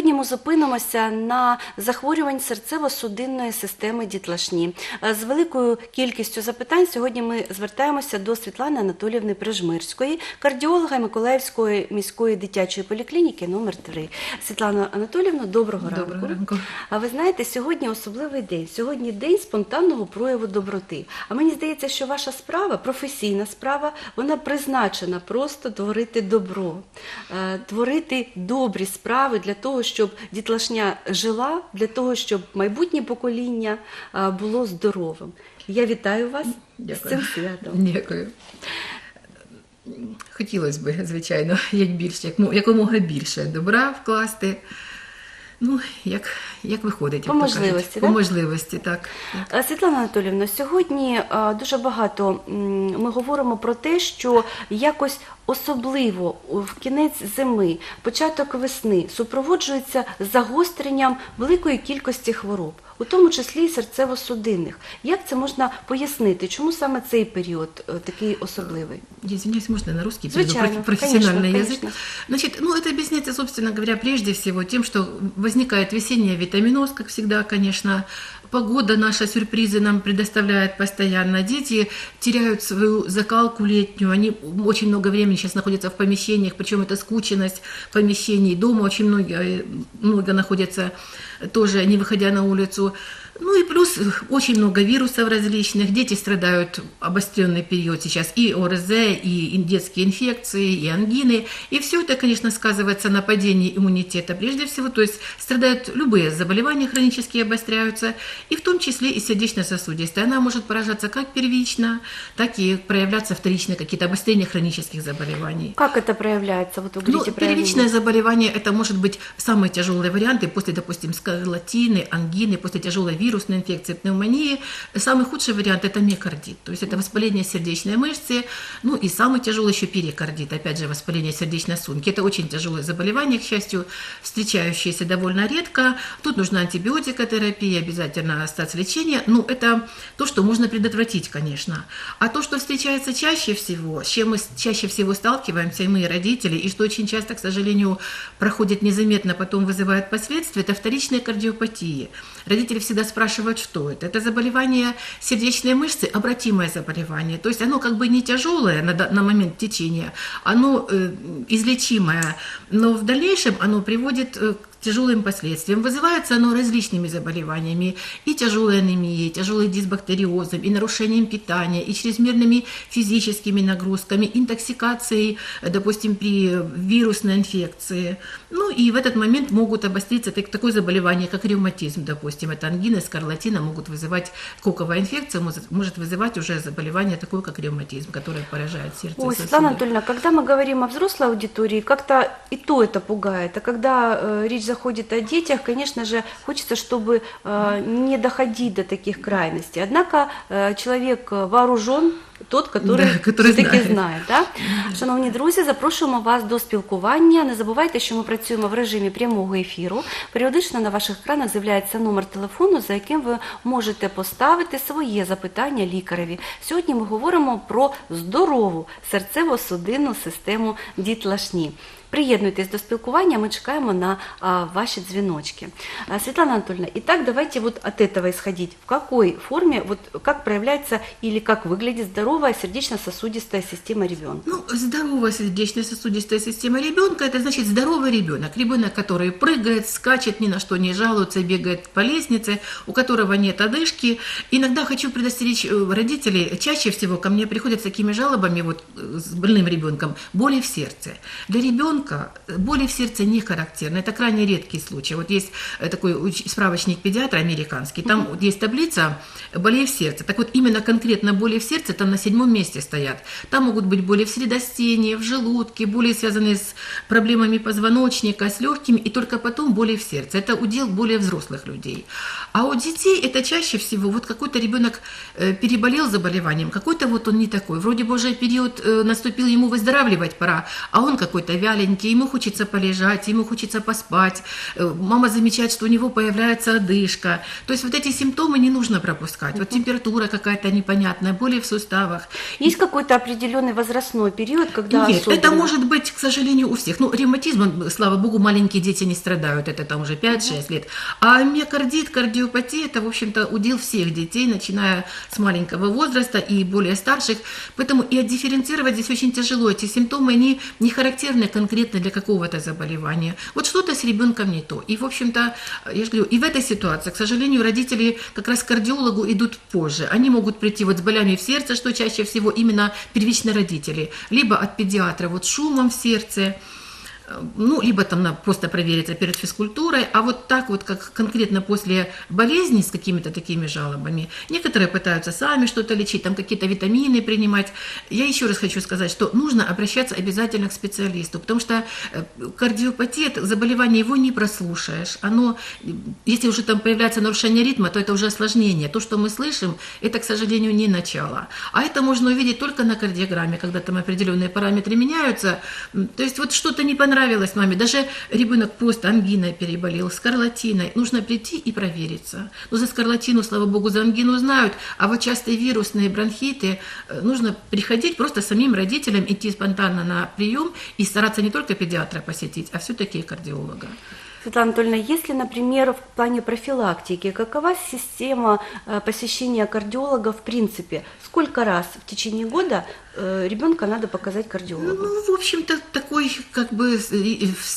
Сьогодні ми зупинимося на захворювань серцево-судинної системи дітлашні. Е, З великою кількістю запитань сьогодні ми звертаємося до Світлани Анатоліївни Прижмирської, кардіолога Миколаївської міської дитячої поліклініки номер 3 Світлана Анатоліївна, доброго ранку. Доброго ранку. А ви знаєте, сьогодні особливий день. Сьогодні день спонтанного прояву доброти. А мені здається, що ваша справа, професійна справа, вона призначена просто творити добро, е, творити добрі справи для того, щоб дітлашня жила, для того, щоб майбутнє покоління було здоровим. Я вітаю вас з цим святом. Дякую. Хотілося б, звичайно, як більше, як, мо- якомога більше добра вкласти. Ну, як, як виходить, По як то можливості, кажуть. да? По можливості, так. Е, Світлана Анатолівна, сьогодні е, дуже багато м, ми говоримо про те, що якось особливо в кінець зими, початок весни супроводжується загостренням великої кількості хвороб, у тому числі і серцево-судинних. Як це можна пояснити? Чому саме цей період е, такий особливий? Я извиняюсь, можно на русский перейду? Звичайно, Проф- профессиональный конечно, язык. конечно. Значит, ну это объясняется, собственно говоря, прежде всего тем, что возникает весенняя витаминоз, как всегда, конечно. Погода наша сюрпризы нам предоставляет постоянно. Дети теряют свою закалку летнюю. Они очень много времени сейчас находятся в помещениях, причем это скученность помещений. Дома очень много, э, много находятся тоже, не выходя на улицу. Ну и плюс очень много вирусов различных. Дети страдают обостренный период сейчас и ОРЗ, и детские инфекции, и ангины. И все это, конечно, сказывается на падении иммунитета прежде всего. То есть страдают любые заболевания хронические обостряются, и в том числе и сердечно-сосудистая. Она может поражаться как первично, так и проявляться вторично, какие-то обострения хронических заболеваний. Как это проявляется? Вот вы Ну, первичное заболевание это может быть самые тяжелые варианты после, допустим, скарлатины, ангины, после тяжелой вирусной инфекции, пневмонии. Самый худший вариант это миокардит, то есть это воспаление сердечной мышцы, ну и самый тяжелый еще перикардит, опять же воспаление сердечной сумки. Это очень тяжелое заболевание, к счастью, встречающееся довольно редко. Тут нужна антибиотикотерапия, обязательно стацлечение. Ну, это то, что можно предотвратить, конечно. А то, что встречается чаще всего, с чем мы чаще всего сталкиваемся, и мы, и родители, и что очень часто, к сожалению, проходит незаметно, потом вызывает последствия, это вторичные кардиопатии. Родители всегда спрашивают, что это. Это заболевание сердечной мышцы, обратимое заболевание. То есть оно как бы не тяжелое на, на момент течения, оно э, излечимое, но в дальнейшем оно приводит э, к тяжелым последствиям. Вызывается оно различными заболеваниями, и тяжелой анемией, и тяжелой дисбактериозом, и нарушением питания, и чрезмерными физическими нагрузками, интоксикацией, допустим, при вирусной инфекции. Ну и в этот момент могут обостриться так- такое заболевание, как ревматизм, допустим. Это ангина, скарлатина могут вызывать, коковая инфекция может, может вызывать уже заболевание такое, как ревматизм, которое поражает сердце. Ой. Светлана Анатольевна, когда мы говорим о взрослой аудитории, как-то и то это пугает. А когда э, речь заходит о детях, конечно же, хочется, чтобы э, не доходить до таких крайностей. Однако э, человек э, вооружен, тот, который, Да, который все-таки знає. знає. Да? Шановні друзі, запрошуємо вас до спілкування. Не забувайте, що ми працюємо в режимі прямого ефіру. Періодично на ваших екранах з'являється номер телефону, за яким ви можете поставити своє запитання лікареві. Сьогодні ми говоримо про здорову серцево-судинну систему дітлашні. Приєднуйтесь до спілкування, ми чекаємо на а, ваши дзвіночки. А, Светлана Анатольевна, итак, давайте вот от этого исходить. В какой форме, вот как проявляется или как выглядит здоровая сердечно-сосудистая система ребенка? Ну, здоровая сердечно-сосудистая система ребенка, это значит здоровый ребенок. Ребенок, который прыгает, скачет, ни на что не жалуется, бегает по лестнице, у которого нет одышки. Иногда хочу предостеречь э, родителей, чаще всего ко мне приходят с такими жалобами вот, э, с больным ребенком, боли в сердце. Для ребенка боли в сердце не характерны, это крайне редкий случай. Вот есть э, такой справочник педиатра американский, там вот есть таблица болей в сердце. Так вот, именно конкретно боли в сердце там на седьмом месте стоят. Там могут быть боли в средостении, в желудке, боли, связанные с проблемами позвоночника, с легкими, и только потом боли в сердце. Это удел более взрослых людей. А у детей это чаще всего вот какой-то ребенок э, переболел заболеванием, какой-то вот он не такой. Вроде бы уже период э, наступил, ему выздоравливать пора, а он какой-то вяленький, маленький, ему хочется полежать, ему хочется поспать, э, мама замечает, что у него появляется одышка. То есть вот эти симптомы не нужно пропускать. Вот температура какая-то непонятная, боли в суставах. Есть какой-то определенный возрастной период, когда Нет, это особенно? может быть, к сожалению, у всех. Ну, ревматизм, слава богу, маленькие дети не страдают, это там уже 5-6 лет. А миокардит, кардиопатия, это, в общем-то, удел всех детей, начиная с маленького возраста и более старших. Поэтому и отдифференцировать здесь очень тяжело. Эти симптомы, они не характерны конкретно для какого-то заболевания. Вот что-то с ребенком не то. И, в общем-то, я же говорю, и в этой ситуации, к сожалению, родители как раз к кардиологу идут позже. Они могут прийти вот с болями в сердце, что чаще всего именно первично родители, либо от педиатра вот шумом в сердце, ну, либо там просто провериться перед физкультурой, а вот так вот, как конкретно после болезни с какими-то такими жалобами, некоторые пытаются сами что-то лечить, там какие-то витамины принимать. Я еще раз хочу сказать, что нужно обращаться обязательно к специалисту, потому что э, кардиопатия, это заболевание, его не прослушаешь. Оно, э, если уже там появляется нарушение ритма, то это уже осложнение. То, что мы слышим, это, к сожалению, не начало. А это можно увидеть только на кардиограмме, когда там определенные параметры меняются. То есть вот что-то не понравилось маме. Даже ребенок просто ангиной переболел, скарлатиной. Нужно прийти и провериться. Но за скарлатину, слава богу, за ангину знают, а вот частые вирусные бронхиты э, нужно приходить просто самим родителям, идти спонтанно на прием и стараться не только педиатра посетить, а все-таки кардиолога. Светлана Анатольевна, если, например, в плане профилактики, какова система э, посещения кардиолога в принципе? Сколько раз в течение года э, ребенка надо показать кардиологу? Ну, в общем-то, такой, как бы,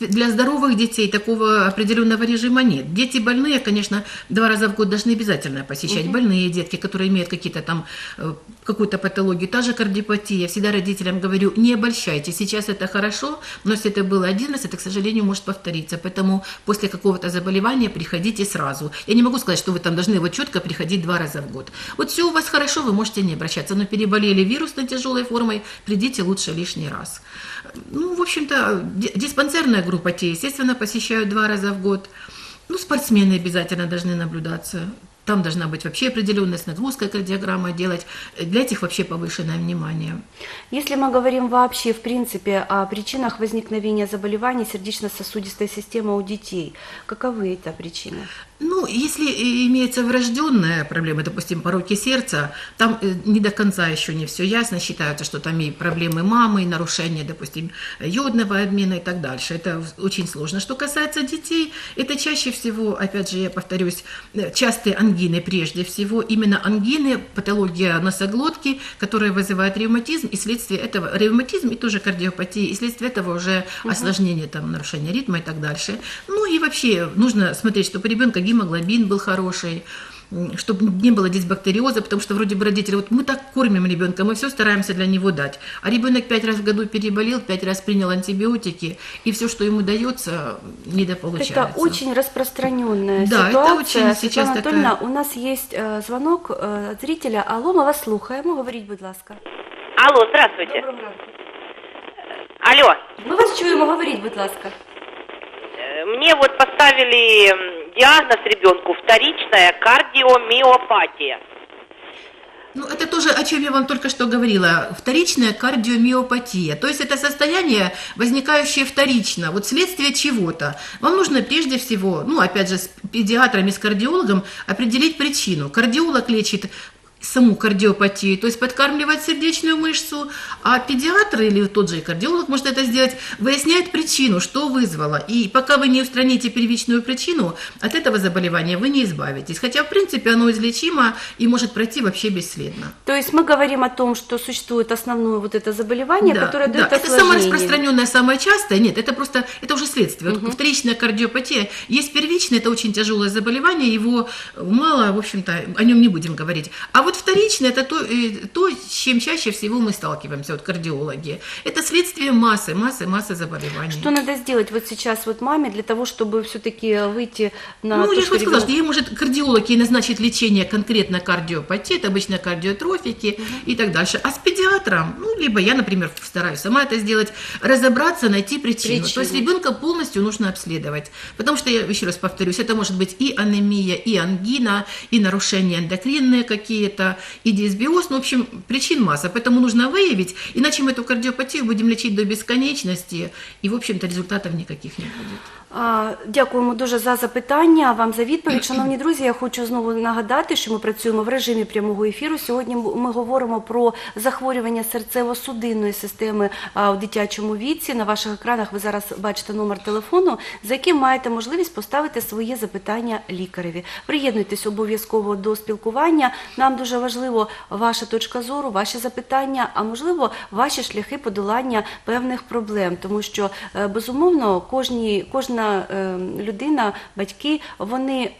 для здоровых детей такого определенного режима нет. Дети больные, конечно, два раза в год должны обязательно посещать. Больные детки, которые имеют какие-то там, э, какую-то патологию, та же кардиопатия. Всегда родителям говорю, не обольщайте, сейчас это хорошо, но если это было один раз, это, к сожалению, может повториться. Поэтому после какого-то заболевания приходите сразу. Я не могу сказать, что вы там должны вот четко приходить два раза в год. Вот все у вас хорошо, вы можете не обращаться, но переболели вирусной тяжелой формой, придите лучше лишний раз. Ну, в общем-то, ди- диспансерная группа те, естественно, посещают два раза в год. Ну, спортсмены обязательно должны наблюдаться. Там должна быть вообще определенная с нагрузкой кардиограмма делать. Для этих вообще повышенное внимание. Если мы говорим вообще, в принципе, о причинах возникновения заболеваний сердечно-сосудистой системы у детей, каковы это причины? Ну, если и имеется врожденная проблема, допустим, пороки сердца, там э, не до конца еще не все ясно. Считается, что там и проблемы мамы, и нарушение, допустим, йодного обмена и так дальше. Это очень сложно. Что касается детей, это чаще всего, опять же, я повторюсь, э, частые ангины прежде всего. Именно ангины, патология носоглотки, которая вызывает ревматизм, и следствие этого, ревматизм и тоже кардиопатия, и следствие этого уже осложнение, там, нарушение ритма и так дальше. Ну и вообще нужно смотреть, чтобы ребенка гемоглобин был хороший, м, чтобы не было дисбактериоза, потому что вроде бы родители, вот мы так кормим ребенка, мы все стараемся для него дать, а ребенок пять раз в году переболел, пять раз принял антибиотики, и все, что ему дается, недополучается. Это очень распространенная Да, это ситуация. очень сейчас Светлана Анатольевна, такая- у нас есть э, звонок э, от зрителя. Алло, ми вас слухаємо. Говоріть, будь ласка. Алло, здравствуйте. Доброго ранку. Алло, Ми вас чуємо, говоріть, будь ласка. мне вот поставили диагноз ребенку вторичная кардиомиопатия. Ну, это тоже, о чем я вам только что говорила, вторичная кардиомиопатия. То есть это состояние, возникающее вторично, вот следствие чего-то. Вам нужно прежде всего, ну, опять же, с педиатром и с кардиологом определить причину. Кардиолог лечит саму кардиопатию, то есть подкармливает сердечную мышцу, а педиатр или тот же кардиолог может это сделать, выясняет причину, что вызвало. И пока вы не устраните первичную причину, от этого заболевания вы не избавитесь. Хотя, в принципе, оно излечимо и может пройти вообще бесследно. То есть мы говорим о том, что существует основное вот это заболевание, Да, которое да. дает Это самое распространенное, самое частое. Нет, это просто, это уже следствие. Вот вторичная кардиопатия. Есть первичная, это очень тяжелое заболевание, его мало, в общем-то, о нем не будем говорить. А вот вторичное, это то, э, то, с чем чаще всего мы сталкиваемся, вот кардиологи. Это следствие массы, массы, массы заболеваний. Что надо сделать вот сейчас вот маме для того, чтобы все-таки выйти на Ну, то, я же вот сказала, что ей может кардиолог ей назначить лечение конкретно кардиопатии, это обычно кардиотрофики и так дальше. А с педиатром, ну, либо я, например, стараюсь сама это сделать, разобраться, найти причину. Причину. То есть ребенка полностью нужно обследовать. Потому что, я еще раз повторюсь, это может быть и анемия, и ангина, и нарушения эндокринные какие-то, это и дисбиоз, ну, в общем, причин масса, поэтому нужно выявить, иначе мы эту кардиопатию будем лечить до бесконечности, и, в общем-то, результатов никаких не будет. Дякуємо дуже за запитання, вам за відповідь. Шановні друзі, я хочу знову нагадати, що ми працюємо в режимі прямого ефіру. Сьогодні ми говоримо про захворювання серцево-судинної системи у дитячому віці. На ваших екранах ви зараз бачите номер телефону, за яким маєте можливість поставити своє запитання лікареві. Приєднуйтесь обов'язково до спілкування. Нам дуже важливо ваша точка зору, ваші запитання, а можливо, ваші шляхи подолання певних проблем, тому що е, безумовно кожні, кожна е, людина, батьки, вони.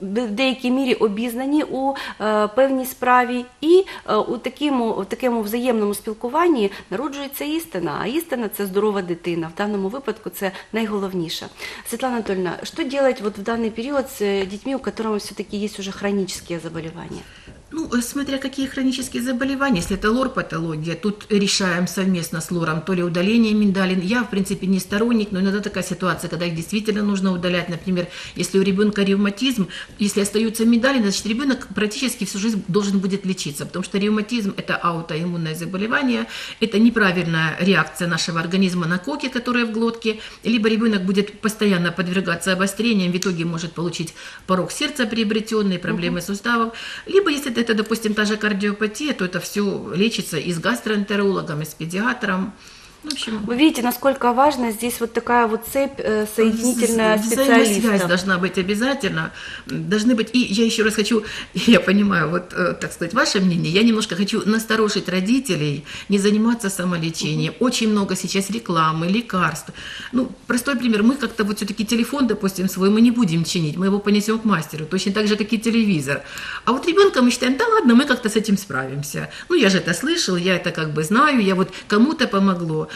в деякій мірі обізнані у е, певній справі, і е, у такому, у такому взаємному спілкуванні народжується істина. А істина це здорова дитина. В даному випадку це найголовніше. Світлана Анатольевна, що делать вот в даний період з дітьми, у которых все-таки є уже хронічні заболівання? Ну, э, смотря какие хронические заболевания, если это лор-патология, тут решаем совместно с лором, то ли удаление миндалин. Я, в принципе, не сторонник, но иногда такая ситуация, когда их действительно нужно удалять. Например, если у ребенка ревматизм, если остаются миндалины, значит, ребенок практически всю жизнь должен будет лечиться, потому что ревматизм – это аутоиммунное заболевание, это неправильная реакция нашего организма на коки, которые в глотке, либо ребенок будет постоянно подвергаться обострениям, в итоге может получить порог сердца приобретенный, проблемы суставов, либо если это, допустим, та же кардиопатия, то это все лечится и с гастроэнтерологом, и с педиатром. Общем, Вы видите, насколько важно здесь вот такая вот цепь э, соединительная специалистов. должна быть обязательно. Должны быть. И я еще раз хочу, я понимаю, вот, э, так сказать, ваше мнение. Я немножко хочу насторожить родителей, не заниматься самолечением. Очень много сейчас рекламы, лекарств. Ну, простой пример. Мы как-то вот все-таки телефон, допустим, свой мы не будем чинить, мы его понесем к мастеру, точно так же, как и телевизор. А вот ребенка мы считаем, да ладно, мы как-то с этим справимся. Ну, я же это слышал, я это как бы знаю, я вот кому-то помогло.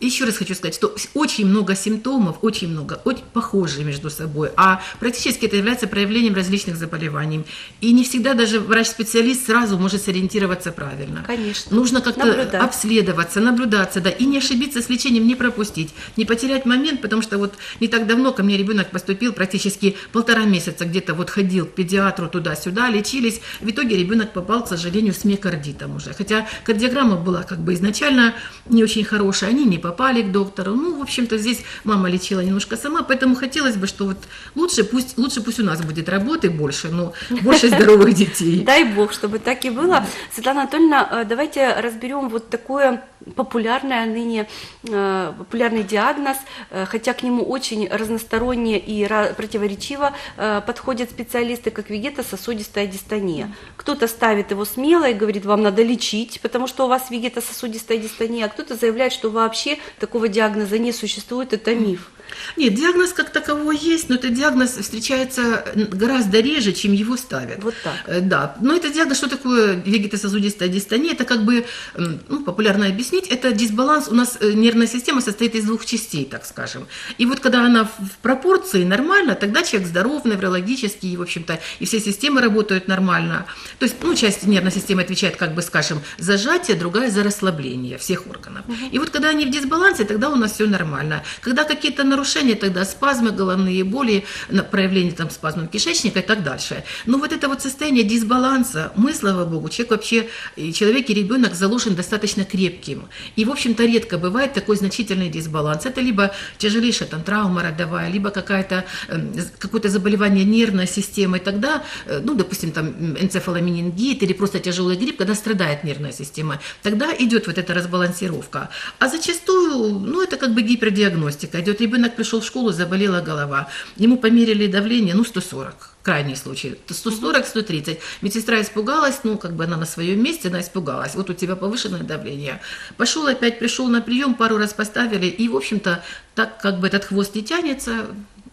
Еще раз хочу сказать, что очень много симптомов, очень много, очень похожи между собой, а практически это является проявлением различных заболеваний. И не всегда даже врач-специалист сразу может сориентироваться правильно. Конечно. Нужно как-то Наблюдать. обследоваться, наблюдаться, да, и не ошибиться с лечением, не пропустить, не потерять момент, потому что вот не так давно ко мне ребенок поступил, практически полтора месяца где-то вот ходил к педиатру туда-сюда, лечились. В итоге ребенок попал, к сожалению, с миокардитом уже. Хотя кардиограмма была как бы изначально не очень хорошая, они не попали к доктору. Ну, в общем-то, здесь мама лечила немножко сама, поэтому хотелось бы, что вот лучше пусть, лучше пусть у нас будет работы больше, но больше здоровых детей. Дай бог, чтобы так и было. Светлана Анатольевна, э, давайте разберем вот такое популярное ныне, э, популярный диагноз, э, хотя к нему очень разносторонне и противоречиво подходят специалисты, как вегетососудистая дистония. Кто-то ставит его смело и говорит, вам надо лечить, потому что у вас вегетососудистая дистония, а кто-то заявляет, что вообще такого диагноза не существует, это миф. Нет, диагноз как таковой есть, но этот диагноз встречается гораздо реже, чем его ставят. Вот так. Э, Да, но это диагноз, что такое вегетососудистая дистония? Это как бы, ну, популярно объяснить, это дисбаланс, у нас э, нервная система состоит из двух частей, так скажем. И вот когда она в пропорции нормально, тогда человек здоров неврологически, и, в общем-то, и все системы работают нормально. То есть, ну, часть нервной системы отвечает, как бы, скажем, за сжатие, другая за расслабление всех органов. И вот когда они в дисбалансе, тогда у нас все нормально. Когда какие-то нарушения, тогда спазмы, головные боли, проявление там спазмов кишечника и так дальше. Но вот это вот состояние дисбаланса, мы, слава богу, человек вообще, и человек и ребенок заложен достаточно крепким. И, в общем-то, редко бывает такой значительный дисбаланс. Это либо тяжелейшая там травма родовая, либо какая-то, эм, какое-то заболевание нервной системы. Тогда, э, ну, допустим, там энцефаломенингит или просто тяжелый грипп, когда страдает нервная система, тогда идет вот эта разбалансировка. А зачастую, ну, это как бы гипердиагностика. Идет ребенок пришел в школу, заболела голова, ему померили давление, ну, 140 крайний случай, 140-130. Медсестра испугалась, ну, как бы она на своем месте, она испугалась. Вот у тебя повышенное давление. Пошел опять, пришел на прием, пару раз поставили, и, в общем-то, так как бы этот хвост не тянется,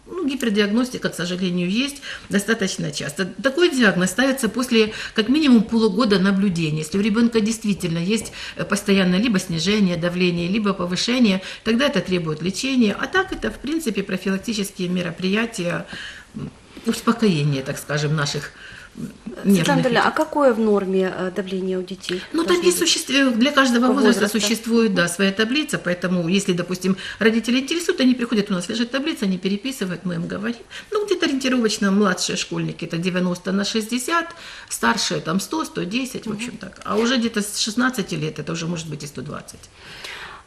ну, гипердиагностика, к сожалению, есть достаточно часто. Такой диагноз ставится после как минимум полугода наблюдения. Если у ребенка действительно есть э, постоянно либо снижение давления, либо повышение, тогда это требует лечения. А так это, в принципе, профилактические мероприятия, м, успокоения, так скажем, наших Светлана этих. а какое в норме э, давление у детей? Ну, там есть быть? существ- для каждого возраста, возрасту. существует, да, своя таблица, поэтому, если, допустим, родители интересуют, они приходят, у нас лежит таблица, они переписывают, мы им говорим. Ну, где-то ориентировочно младшие школьники, это 90 на 60, старшие там 100, 110, в общем так. А уже где-то с 16 лет это уже может быть и 120.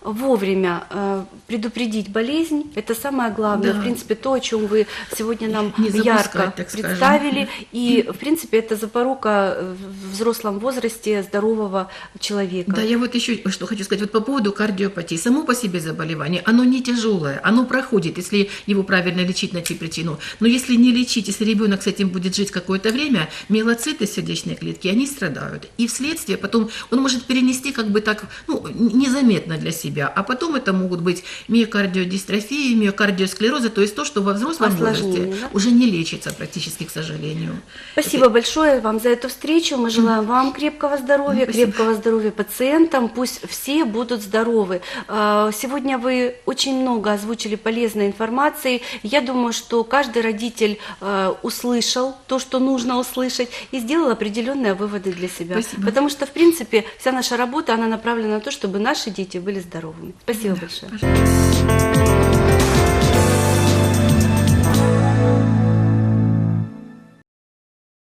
Вовремя э, предупредить болезнь – это самое главное. Да. В принципе, то, о чем вы сегодня нам Не ярко так скажем. представили. И, в принципе, это запорука э, в взрослом возрасте здорового человека. Да, я вот еще что хочу сказать. Вот по поводу кардиопатии. Само по себе заболевание, оно не тяжелое, оно проходит, если его правильно лечить, найти причину. Но если не лечить, если ребенок с этим будет жить какое-то время, миелоциты сердечной клетки, они страдают. И вследствие потом он может перенести как бы так, ну, незаметно для себя. А потом это могут быть миокардиодистрофии, миокардиосклерозы, то есть то, что во взрослом возрасте да? уже не лечится практически, к сожалению. Спасибо большое вам за эту встречу. Мы желаем вам крепкого здоровья, Спасибо. крепкого здоровья пациентам. Пусть все будут здоровы. А, Сегодня вы очень много озвучили полезной информации. Я думаю, что каждый родитель э, услышал то, что нужно услышать, и сделал определенные выводы для себя. Спасибо. Потому что, в принципе, вся наша работа, она направлена на то, чтобы наши дети были здоровыми. Спасибо большое. Пожалуйста.